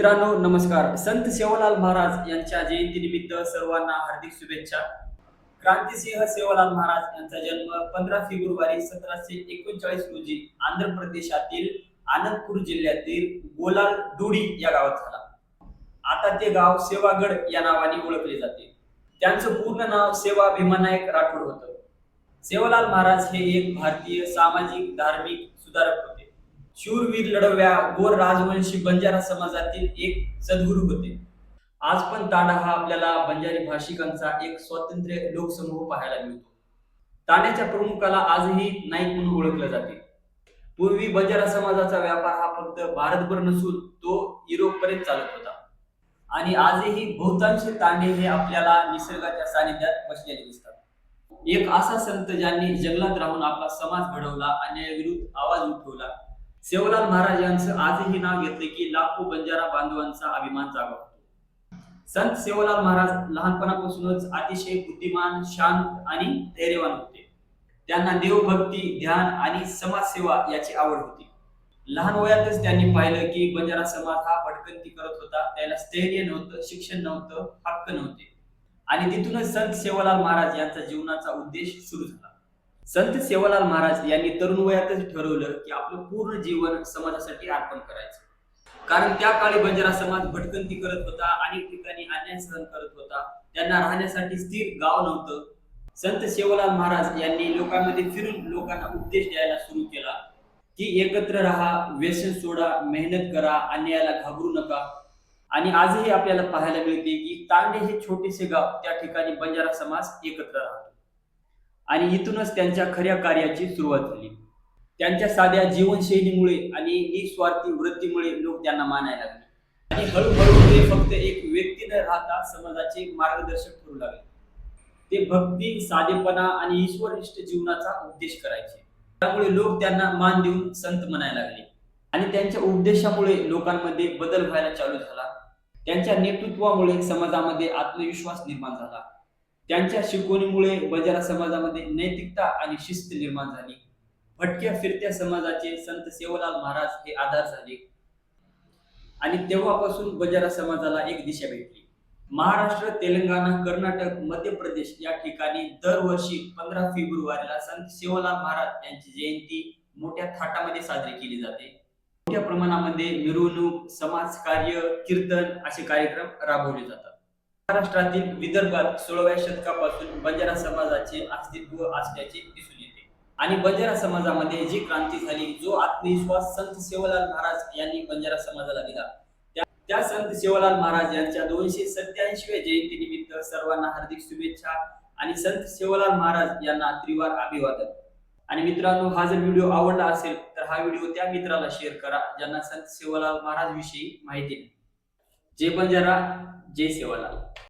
मित्रांनो नमस्कार. संत सेवालाल महाराज यांच्या जयंतीनिमित्त सर्वांना हार्दिक शुभेच्छा. क्रांतिसिंह सेवालाल महाराज यांचा जन्म पंधरा फेब्रुवारी सतराशे एकोणचाळीस रोजी आंध्र प्रदेशातील आनंदपूर जिल्ह्यातील गोलाल डुडी या गावात झाला. आता ते गाव सेवागड या नावाने ओळखले जाते. त्यांचं पूर्ण नाव सेवा भीमानायक राठोड होतं. सेवालाल महाराज हे एक भारतीय सामाजिक धार्मिक सुधारक होते. शूरवीर लढव्या गोर राजवंशी बंजारा समाजातील एक सद्गुरू होते. आज पण ताडा हा आपल्याला बंजारी भाषिकांचा एक स्वातंत्र्य लोकसमूह पाहायला मिळतो. ताण्याच्या प्रमुखाला आजही नाईक म्हणून ओळखलं जाते. पूर्वी बंजारा समाजाचा व्यापार हा फक्त भारतभर नसून तो युरोप पर्यंत चालत होता. आणि आजही बहुतांश तांडे हे आपल्याला निसर्गाच्या सानिध्यात बसलेले दिसतात. एक असा संत ज्यांनी जंगलात राहून आपला समाज घडवला अन्यायाविरुद्ध आवाज उठवला. सेवलाल महाराज यांचं आजही नाव घेतले की लाखो बंजारा बांधवांचा अभिमान जागा होतो संत सेवलाल महाराज लहानपणापासूनच अतिशय बुद्धिमान शांत आणि धैर्यवान होते. त्यांना देवभक्ती ध्यान आणि समाजसेवा याची आवड होती. लहान वयातच त्यांनी पाहिलं की बंजारा समाज हा भटकंती करत होता. त्याला स्थैर्य नव्हतं शिक्षण नव्हतं हक्क नव्हते. आणि तिथूनच संत सेवालाल महाराज यांचा जीवनाचा उद्देश सुरू झाला. संत सेवालाल महाराज यांनी तरुण वयातच ठरवलं की आपलं पूर्ण जीवन समाजासाठी अर्पण करायचं. कारण त्या काळी बंजारा समाज भटकंती करत होता अनेक ठिकाणी अन्याय सहन करत होता. त्यांना राहण्यासाठी स्थिर गाव नव्हतं. संत सेवालाल महाराज यांनी लोकांमध्ये फिरून लोकांना उपदेश द्यायला सुरू केला की एकत्र राहा व्यसन सोडा मेहनत करा अन्यायाला घाबरू नका. आणि आजही आपल्याला पाहायला मिळते की तांडे हे छोटेसे गाव त्या ठिकाणी बंजारा समाज एकत्र राहतो. आणि इथूनच त्यांच्या खऱ्या कार्याची सुरुवात झाली. त्यांच्या साध्या जीवनशैलीमुळे आणि निस्वार्थी वृत्तीमुळे लोक त्यांना मानायला लागले. आणि हळूहळू ते फक्त एक व्यक्ती न राहता समाजाचे मार्गदर्शक ठरू लागले. ते भक्ती साधेपणा आणि ईश्वरनिष्ठ जीवनाचा उपदेश करायचे. त्यामुळे लोक त्यांना मान देऊन संत म्हणायला लागले. आणि त्यांच्या उपदेशामुळे लोकांमध्ये बदल व्हायला चालू झाला. त्यांच्या नेतृत्वामुळे समाजामध्ये आत्मविश्वास निर्माण झाला. त्यांच्या शिकवणीमुळे बजारा समाजामध्ये नैतिकता आणि शिस्त निर्माण झाली. भटक्या फिरत्या समाजाचे संत सेवालाल महाराज हे आधार झाले. आणि तेव्हापासून बजारा समाजाला एक दिशा भेटली. महाराष्ट्र तेलंगणा कर्नाटक मध्य प्रदेश या ठिकाणी दरवर्षी पंधरा फेब्रुवारीला संत सेवालाल महाराज यांची जयंती मोठ्या थाटामध्ये साजरी केली जाते. मोठ्या प्रमाणामध्ये मिरवणूक समाज कार्य कीर्तन असे कार्यक्रम राबवले जातात. महाराष्ट्रातील विदर्भात सोळाव्या शतकापासून बंजारा समाजाचे अस्तित्व असल्याचे दिसून येते. आणि बंजारा समाजामध्ये जी क्रांती झाली जो आत्मविश्वास संत सेवालाल महाराज यांनी बंजारा समाजाला दिला. त्या- त्या संत सेवालाल महाराज यांच्या दोनशे सत्याऐंशी जयंती निमित्त सर्वांना हार्दिक शुभेच्छा आणि संत सेवालाल महाराज यांना त्रिवार अभिवादन. आणि मित्रांनो हा जर व्हिडिओ आवडला असेल तर हा व्हिडिओ त्या मित्राला शेअर करा ज्यांना संत सेवालाल महाराज विषयी माहिती नाही. जय बंजारा जय सेवालाल